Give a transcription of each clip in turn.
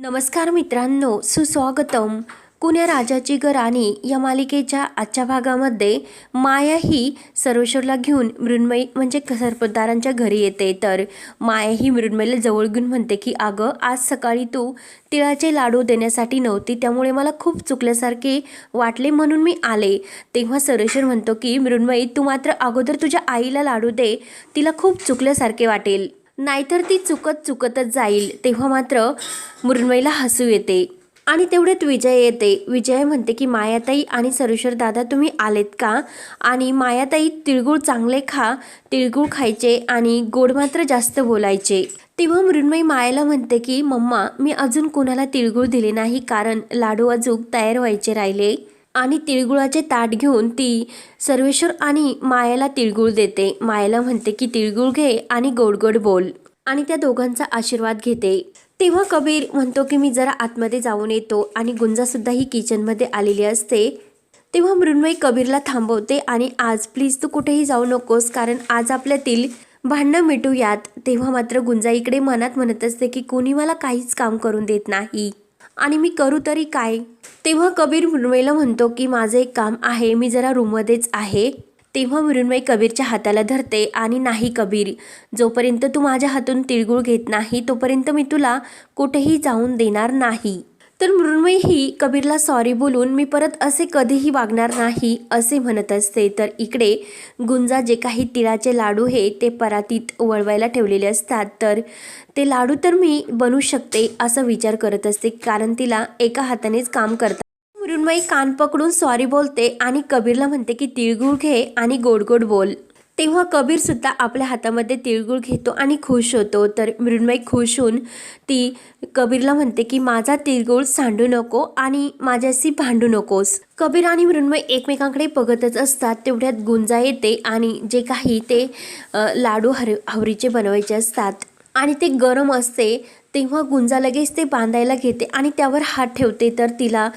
नमस्कार मित्रांनो सुस्वागतम. कुण्या राजाची ग राणी या मालिकेच्या आजच्या भागामध्ये माया ही सर्वेश्वरला घेऊन मृण्मयी म्हणजे सरपतदारांच्या घरी येते. तर माया ही मृण्मयीला जवळ घेऊन म्हणते की अगं आज सकाळी तू तिळाचे लाडू देण्यासाठी नव्हती त्यामुळे मला खूप चुकल्यासारखे वाटले म्हणून मी आले. तेव्हा सर्वेश्वर म्हणतो की मृण्मयी तू मात्र अगोदर तुझ्या आईला लाडू दे तिला खूप चुकल्यासारखे वाटेल. नाहीतर ती चुकत चुकतच जाईल. तेव्हा मात्र मृण्मयीला हसू येते. आणि तेवढ्यात विजय येते. विजय म्हणते की मायाताई आणि सरुश्वर दादा तुम्ही आलेत का? आणि मायाताई तिळगुळ चांगले खा. तिळगुळ खायचे आणि गोड मात्र जास्त बोलायचे. तेव्हा मृण्मयी मायाला म्हणते की मम्मा मी अजून कोणाला तिळगुळ दिले नाही कारण लाडू अजून तयार व्हायचे राहिले. आणि तिळगुळाचे ताट घेऊन ती सर्वेश्वर आणि मायाला तिळगुळ देते. मायाला म्हणते की तिळगुळ घे आणि गोड गोड बोल. आणि त्या दोघांचा आशीर्वाद घेते. तेव्हा कबीर म्हणतो की मी जरा आतमध्ये जाऊन येतो. आणि गुंजासुद्धा ही किचनमध्ये आलेली असते. तेव्हा मृण्मयी कबीरला थांबवते आणि आज प्लीज तू कुठेही जाऊ नकोस कारण आज आपल्यातील भांडणं मिटूयात. तेव्हा मात्र गुंजा इकडे मनात म्हणत असते की कोणी मला काहीच काम करून देत नाही. आणि मी करू तरी काय? तेव्हा कबीर मृण्मयीला म्हणतो की माझं एक काम आहे मी जरा रूममध्येच आहे. तेव्हा मृण्मय कबीरच्या हाताला धरते आणि नाही कबीर जोपर्यंत तू माझ्या हातून तिळगुळ घेत नाही तोपर्यंत मी तुला कुठेही जाऊन देणार नाही. तर मृण्मयी ही कबीरला सॉरी बोलून मी परत असे कधीही वागणार नाही असे म्हणत असते. तर इकडे गुंजा जे काही तिळाचे लाडू हे ते परातीत वळवायला ठेवलेले असतात. तर ते लाडू तर मी बनू शकते असा विचार करत असते. कारण तिला एका हातानेच काम करतात मृण्मयी कान पकडून सॉरी बोलते आणि कबीरला म्हणते की तिळगुळ घे आणि गोड गोड बोल. तेव्हा कबीरसुद्धा आपल्या हातामध्ये तिळगुळ घेतो आणि खुश होतो. तर मृण्मयी खुश होऊन ती कबीरला म्हणते की माझा तिळगुळ सांडू नको आणि माझ्याशी भांडू नकोस. कबीर आणि मृण्मय एकमेकांकडे बघतच असतात. तेवढ्यात गुंजा येते आणि जे काही ते लाडू हर हवरीचे बनवायचे असतात. आणि ते गरम असते. तेव्हा गुंजा लगेच ते बांधायला घेते आणि त्यावर हात ठेवते. तर तिला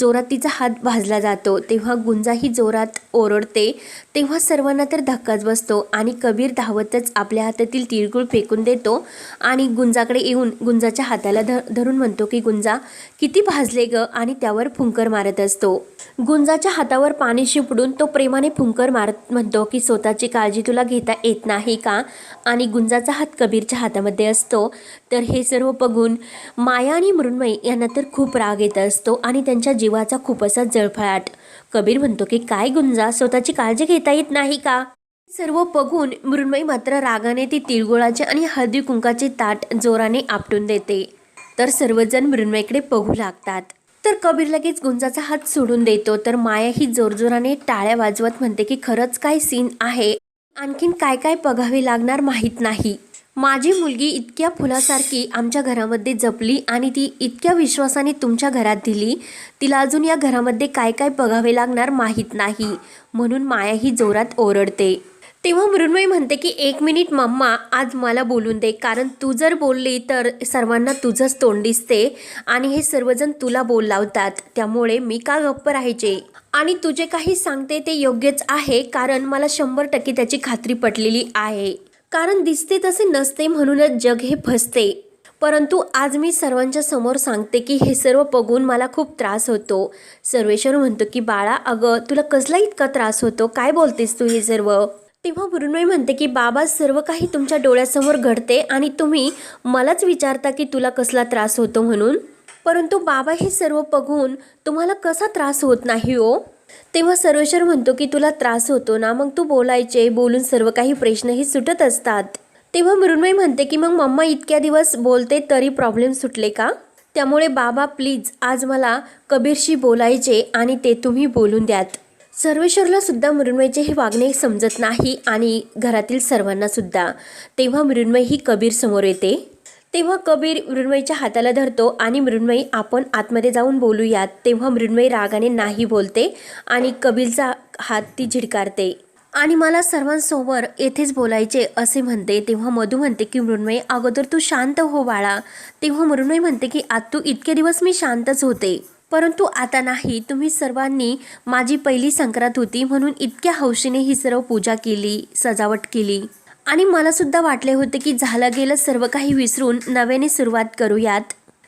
जोरात तिचा हात भाजला जातो. तेव्हा गुंजा ही जोरात ओरडते. तेव्हा सर्वांना तर धक्काच बसतो आणि कबीर धावतच आपल्या हातातील तिळगुळ फेकून देतो आणि गुंजाकडे येऊन गुंजाच्या हाताला ध धरून म्हणतो की गुंजा किती भाजले ग? आणि त्यावर फुंकर मारत असतो. गुंजाच्या हातावर पाणी शिपडून तो प्रेमाने फुंकर मारत म्हणतो की स्वतःची काळजी तुला घेता येत नाही का? आणि गुंजाचा हात कबीरच्या हातामध्ये असतो. तर हे सर्व बघून माया आणि मृण्मयी यांना तर खूप राग येत असतो आणि त्यांच्या जीवाचा खूप असा जळफळाट. कबीर म्हणतो की काय गुंजा? स्वतःची काळजी घेता येत नाही का? सर्व बघून मृण्मयी मात्र रागाने ती तिळगुळाचे आणि हळदी कुंकाचे ताट जोराने आपटून देते. तर सर्वजण मृण्मयीकडे बघू लागतात. तर कबीर लगेच गुंजाचा हात सोडून देतो. तर माया ही जोरजोराने टाळ्या वाजवत म्हणते की खरंच काय सीन आहे? आणखीन काय काय बघावे लागणार माहीत नाही. माझी मुलगी इतक्या फुलासारखी आमच्या घरामध्ये जपली आणि ती इतक्या विश्वासाने तुमच्या घरात दिली. तिला अजून या घरामध्ये काय काय बघावे लागणार माहीत नाही. म्हणून माया ही जोरात ओरडते. तेव्हा मृण्मयी म्हणते की एक मिनिट मम्मा आज मला बोलून दे. कारण तू जर बोलली तर सर्वांना तुझंच तोंड दिसते आणि हे सर्वजण तुला बोल लावतात. त्यामुळे मी का गप्प राहायचे? आणि तुझे काही सांगते ते योग्यच आहे. कारण मला शंभर टक्के त्याची खात्री पटलेली आहे. कारण दिसते तसे नसते म्हणूनच जग हे फसते. परंतु आज मी सर्वांच्या समोर सांगते की हे सर्व बघून मला खूप त्रास होतो. सर्वेश्वर म्हणतो की बाळा अगं तुला कसला इतका त्रास होतो? काय बोलतेस तू हे सर्व? तेव्हा मृण्मयी म्हणते की बाबा सर्व काही तुमच्या डोळ्यासमोर घडते आणि तुम्ही मलाच विचारता की तुला कसला त्रास होतो म्हणून. परंतु बाबा हे सर्व बघून तुम्हाला कसा त्रास होत नाही हो? तेव्हा सर्वेश्वर म्हणतो की तुला त्रास होतो ना मग तू बोलायचे बोलून सर्व काही प्रश्नही सुटत असतात. तेव्हा मृण्मयी म्हणते की मग मम्मा इतक्या दिवस बोलते तरी प्रॉब्लेम सुटले का? त्यामुळे बाबा प्लीज आज मला कबीरशी बोलायचे आणि ते तुम्ही बोलून द्यात. सर्वेश्वरला सुद्धा मृण्मयचे हे वागणे समजत नाही आणि घरातील सर्वांना सुद्धा. तेव्हा मृण्मयी ही कबीर समोर येते. तेव्हा कबीर मृण्मयीच्या हाताला धरतो आणि मृण्मयी आपण आतमध्ये जाऊन बोलूयात. तेव्हा मृण्मयी रागाने नाही बोलते आणि कबीरचा हात ती झिडकारते. आणि मला सर्वांसमोर येथेच बोलायचे असे म्हणते. तेव्हा मधू म्हणते की मृण्मयी अगोदर तू शांत हो बाळा. तेव्हा मृण्मयी म्हणते की आज तू इतके दिवस मी शांतच होते. परंतु आता नाही. तुम्ही सर्वांनी माझी पहिली संक्रांत होती म्हणून इतक्या हौशीने ही सर्व पूजा केली सजावट केली. आणि मलासुद्धा वाटले होते की झालं गेलं सर्व काही विसरून नव्याने सुरुवात करूयात.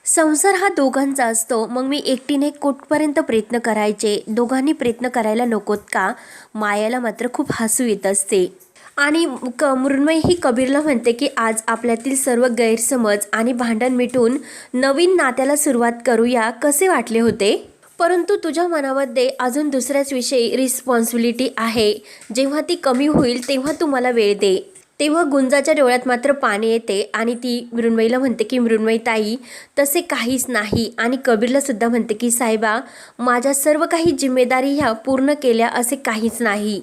संसार हा दोघांचा असतो. मग मी एकटीने कुठपर्यंत प्रयत्न करायचे? दोघांनी प्रयत्न करायला नकोत का? मायाला मात्र खूप हसू येत असते. आणि क मृण्मयी ही कबीरला म्हणते की आज आपल्यातील सर्व गैरसमज आणि भांडण मिटून नवीन नात्याला सुरुवात करूया कसे वाटले होते? परंतु तुझ्या मनामध्ये अजून दुसऱ्याच विषयी रिस्पॉन्सिबिलिटी आहे. जेव्हा ती कमी होईल तेव्हा तू मला वेळ दे. तेव्हा गुंजाच्या डोळ्यात मात्र पाणी येते आणि ती मृण्मयीला म्हणते की मृण्मयी ताई तसे काहीच नाही. आणि कबीरला सुद्धा म्हणते की साहेबा माझ्या सर्व काही जिम्मेदारी ह्या पूर्ण केल्या असे काहीच नाही.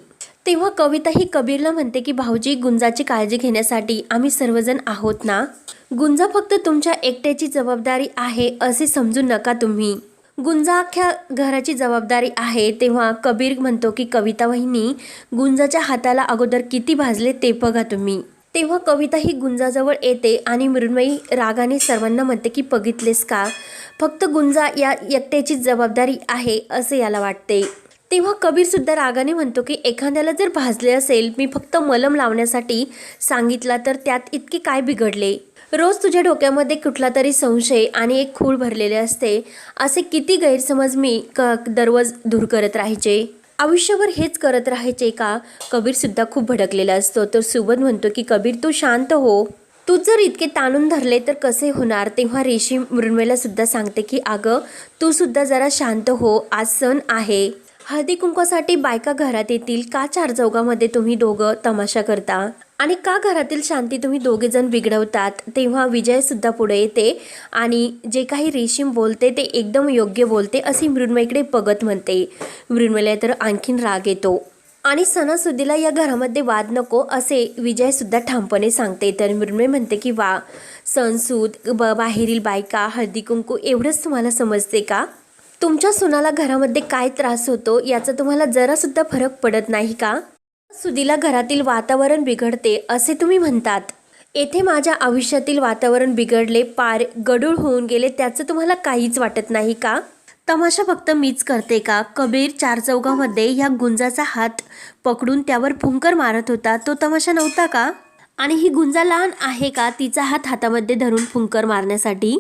तेव्हा कविता ही कबीरला म्हणते की भाऊजी गुंजाची काळजी घेण्यासाठी आम्ही सर्वजण आहोत ना? गुंजा फक्त तुमच्या एकट्याची जबाबदारी आहे असे समजू नका तुम्ही. गुंजा अख्ख्या घराची जबाबदारी आहे तेव्हा कबीर म्हणतो की कविता वहिनी गुंजाच्या हाताला अगोदर किती भाजले ते बघा तुम्ही. तेव्हा कविता ही गुंजाजवळ येते आणि मृण्मयी रागाने सर्वांना म्हणते की बघितलेस का? फक्त गुंजा या एकट्याची जबाबदारी आहे असे याला वाटते. तेव्हा कबीरसुद्धा रागाने म्हणतो की एखाद्याला जर भाजले असेल मी फक्त मलम लावण्यासाठी सांगितला तर त्यात इतके काय बिघडले? रोज तुझ्या डोक्यामध्ये कुठला तरी संशय आणि एक खूळ भरलेले असते. असे किती गैरसमज मी क दररोज दूर करत राहायचे? आयुष्यभर हेच करत राहायचे का? कबीरसुद्धा खूप भडकलेला असतो. तर सुबोध म्हणतो की कबीर तू शांत हो. तू जर इतके ताणून धरले तर कसे होणार? तेव्हा रेशी मृण्मयीला सुद्धा सांगते की अगं तू सुद्धा जरा शांत हो. आज सण आहे. हळदी कुंकवासाठी बायका घरात येतील. का चार चौघामध्ये तुम्ही दोघं तमाशा करता? आणि का घरातील शांती तुम्ही दोघे जण बिघडवतात? तेव्हा विजय सुद्धा पुढे येते आणि जे काही रेशीम बोलते ते एकदम योग्य बोलते असे मृण्मयीकडे बघत म्हणते. मृण्मयला तर आणखीन राग येतो. आणि सणासुदीला या घरामध्ये वाद नको असे विजयसुद्धा ठामपणे सांगते. तर मृण्मय म्हणते की वा सणसूद ब बाहेरील बायका हळदी कुंकू एवढंच तुम्हाला समजते का? तुमच्या सुनाला घरामध्ये काय त्रास होतो याचा तुम्हाला जरासुद्धा फरक पडत नाही का? सुदीला घरातील वातावरण बिघडते असे तुम्ही म्हणतात. येथे माझ्या आयुष्यातील वातावरण बिघडले पार गडूळ होऊन गेले त्याचं तुम्हाला काहीच वाटत नाही का? तमाशा फक्त मीच करते का? कबीर चार चौघामध्ये ह्या गुंजाचा हात पकडून त्यावर फुंकर मारत होता तो तमाशा नव्हता का? आणि ही गुंजा लहान आहे का तिचा हात हातामध्ये धरून फुंकर मारण्यासाठी?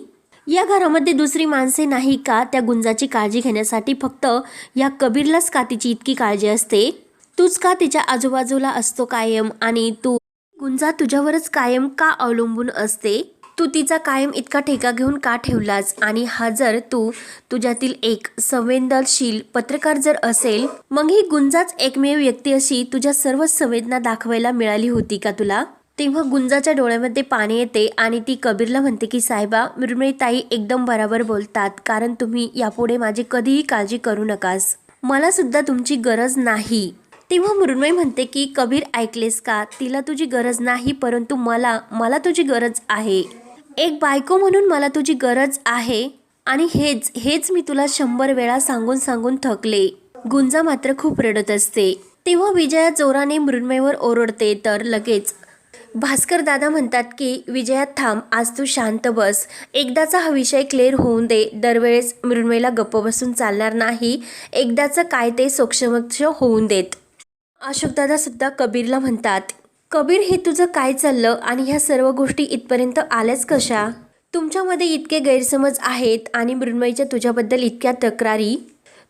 या घरामध्ये दुसरी माणसे नाही का? त्या गुंजाची काळजी घेण्यासाठी फक्त या कबीरलाच का तिची इतकी काळजी असते? तूच का तिच्या आजूबाजूला असतो कायम? आणि तू गुंजा तुझ्यावरच कायम का अवलंबून असते? तू तिचा कायम इतका ठेका घेऊन का ठेवलास? आणि हा जर तू तुझ्यातील एक संवेदनशील पत्रकार जर असेल मग ही गुंजाच एकमेव व्यक्ती अशी तुझ्या सर्व संवेदना दाखवायला मिळाली होती का तुला? तेव्हा गुंजाच्या डोळ्यामध्ये पाणी येते आणि ती कबीरला म्हणते की साहेबा मृमळीताई एकदम बरोबर बोलतात कारण तुम्ही यापुढे माझी कधीही काळजी करू नकास. मला सुद्धा तुमची गरज नाही. तेव्हा मृण्मयी म्हणते की कबीर ऐकलेस का? तिला तुझी गरज नाही परंतु मला मला तुझी गरज आहे. एक बायको म्हणून मला तुझी गरज आहे आणि हेच हेच मी तुला शंभर वेळा सांगून सांगून थकले. गुंजा मात्र खूप रडत असते. तेव्हा विजया जोराने मृण्मयीवर ओरडते तर लगेच भास्कर दादा म्हणतात की विजयात थांब आज तू शांत बस. एकदाचा हा विषय क्लिअर होऊन दे. दरवेळेस मृण्मयला गप्प बसून चालणार नाही. एकदाचं काय ते सोक्षमक्ष होऊन देत. अशोकदादा सुद्धा कबीरला म्हणतात कबीर हे तुझं काय चाललं? आणि ह्या सर्व गोष्टी इथपर्यंत आल्याच कशा? तुमच्यामध्ये इतके गैरसमज आहेत आणि मृण्मयीच्या तुझ्याबद्दल इतक्या तक्रारी.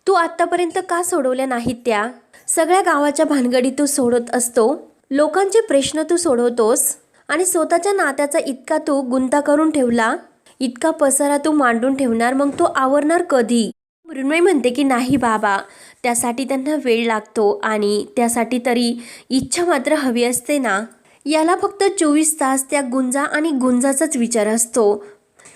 तू आत्तापर्यंत का सोडवल्या नाहीत त्या? सगळ्या गावाच्या भानगडी तू सोडत असतो. लोकांचे प्रश्न तू सोडवतोस आणि स्वतःच्या नात्याचा इतका तू गुंता करून ठेवला इतका पसारा तू मांडून ठेवणार मग तो आवरणार कधी? मृण्मय म्हणते की नाही बाबा त्यासाठी त्यांना वेळ लागतो आणि त्यासाठी तरी इच्छा मात्र हवी असते ना. याला फक्त चोवीस तास त्या गुंजा आणि गुंजाचाच विचार असतो.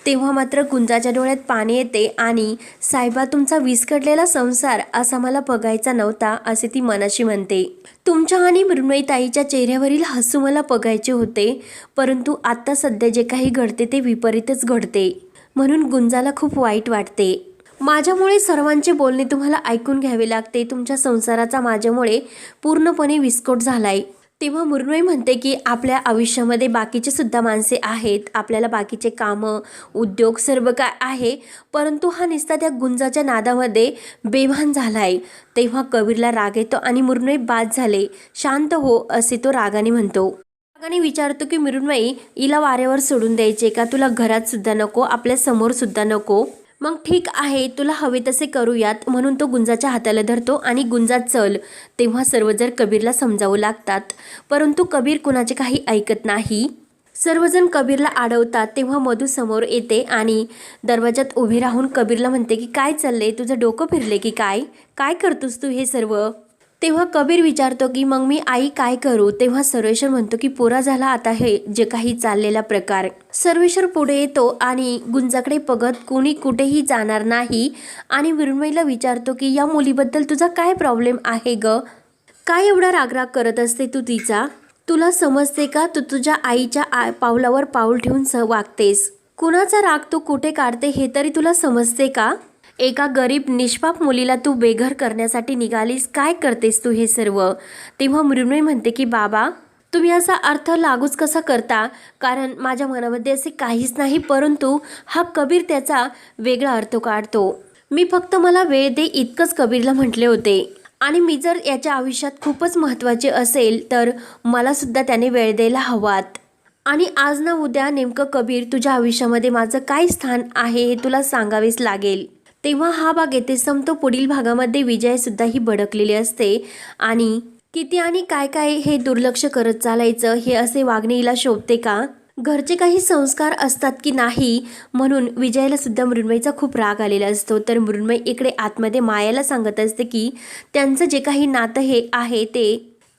तेव्हा मात्र गुंजाच्या डोळ्यात पाणी येते आणि साहेबा तुमचा विस्कटलेला संसार असा मला बघायचा नव्हता असे ती मनाशी म्हणते. तुमच्या आणि मृण्मयीताईच्या चेहऱ्यावरील हसू मला बघायचे होते परंतु आत्ता सध्या जे काही घडते ते विपरीतच घडते म्हणून गुंजाला खूप वाईट वाटते. माझ्यामुळे सर्वांचे बोलणे तुम्हाला ऐकून घ्यावे लागते. तुमच्या संसाराचा माझ्यामुळे पूर्णपणे विस्फोट झालाय. तेव्हा मुर्मय म्हणते की आपल्या आयुष्यामध्ये बाकीचे सुद्धा माणसे आहेत. आपल्याला बाकीचे कामं उद्योग सर्व काय आहे. परंतु हा निस्ता त्या गुंजाच्या नादामध्ये बेभान आहे तेव्हा कबीरला राग येतो आणि मुर्मय बाद झाले. शांत हो असे तो रागाने म्हणतो. आणि विचारतो की मृण्मयी हिला वाऱ्यावर सोडून द्यायचे का? तुला घरात सुद्धा नको आपल्यासमोर सुद्धा नको. मग ठीक आहे तुला हवे तसे करूयात. म्हणून तो गुंजाच्या हाताला धरतो आणि गुंजा चल. तेव्हा सर्वजण कबीरला समजावू लागतात. परंतु कबीर कुणाचे काही ऐकत नाही. सर्वजण कबीरला अडवतात तेव्हा मधू समोर येते आणि दरवाजात उभी राहून कबीरला म्हणते की काय चाललंय? तुझं डोकं फिरले की काय? काय करतोस तू हे सर्व? तेव्हा कबीर विचारतो की मग मी आई काय करू? तेव्हा सर्वेश्वर म्हणतो की पुरा झाला आता हे जे काही चाललेला प्रकार. सर्वेश्वर पुढे येतो आणि गुंजाकडे बघत कोणी कुठेही जाणार नाही आणि मृण्मयीला विचारतो की या मुलीबद्दल तुझा काय प्रॉब्लेम आहे ग? काय एवढा रागराग करत असते तू तिचा? तुला समजते का? तू तुझ्या आईच्या आ पावलावर पाऊल ठेवून स वागतेस. कुणाचा राग तू कुठे काढते हे तरी तुला समजते का? एका गरीब निष्पाप मुलीला तू बेघर करण्यासाठी निघालीस काय करतेस तू हे सर्व? तेव्हा मृण्मयी म्हणते की बाबा तुम्ही असा अर्थ लागूच कसा करता? कारण माझ्या मनामध्ये असे काहीच नाही परंतु हा कबीर त्याचा वेगळा अर्थ काढतो. मी फक्त मला वेळ दे इतकंच कबीरला म्हटले होते. आणि मी जर याच्या आयुष्यात खूपच महत्त्वाचे असेल तर मला सुद्धा त्याने वेळ द्यायला हवात. आणि आज ना उद्या नेमकं कबीर तुझ्या आयुष्यामध्ये माझं काय स्थान आहे हे तुला सांगावेच लागेल. तेव्हा हा भाग येथे संपतो. पुढील भागामध्ये विजयसुद्धा ही भडकलेली असते. आणि किती आणि काय काय हे दुर्लक्ष करत चालायचं हे असे वागणीला शोभते का? घरचे काही संस्कार असतात की नाही? म्हणून विजयाला सुद्धा मृण्मयीचा खूप राग आलेला असतो. तर मृण्मयी इकडे आतमध्ये मायाला सांगत असते की त्यांचं जे काही नातं हे आहे ते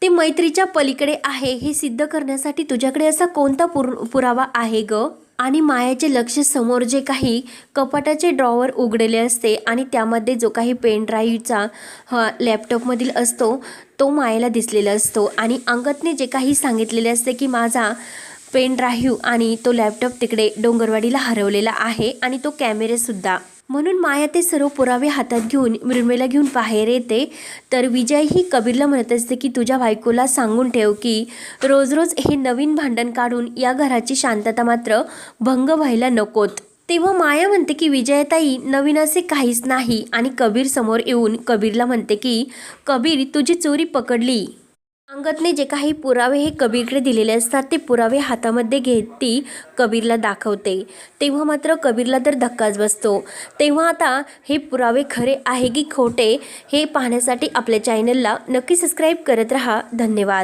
ते मैत्रीच्या पलीकडे आहे. हे सिद्ध करण्यासाठी तुझ्याकडे असा कोणता पुर पुरावा आहे ग? आणि मायाचे लक्ष समोर जे काही कपाटाचे ड्रॉवर उघडलेले असते आणि त्यामध्ये जो काही पेन ड्राईव्हचा हा लॅपटॉपमधील असतो तो मायाला दिसलेला असतो. आणि अंगतने जे काही सांगितलेले असते की माझा पेन ड्राईव्ह आणि तो लॅपटॉप तिकडे डोंगरवाडीला हरवलेला आहे आणि तो कॅमेरेसुद्धा म्हणून माया ते सर्व पुरावे हातात घेऊन मृण्मेला घेऊन बाहेर येते. तर विजय ही कबीरला म्हणत असते की तुझ्या बायकोला सांगून ठेव की रोज रोज हे नवीन भांडण काढून या घराची शांतता मात्र भंग व्हायला नकोत. तेव्हा माया म्हणते की विजयताई नवीन असे काहीच नाही. आणि कबीर समोर येऊन कबीरला म्हणते की कबीर तुझी चोरी पकडली. अंगतने जे काही पुरावे हे कबीरकडे दिलेले असतात ते पुरावे हातामध्ये घेत ती कबीरला दाखवते. तेव्हा मात्र कबीरला तर धक्काच बसतो. तेव्हा आता हे पुरावे खरे आहे की खोटे हे पाहण्यासाठी आपल्या चॅनलला नक्की सबस्क्राईब करत रहा. धन्यवाद.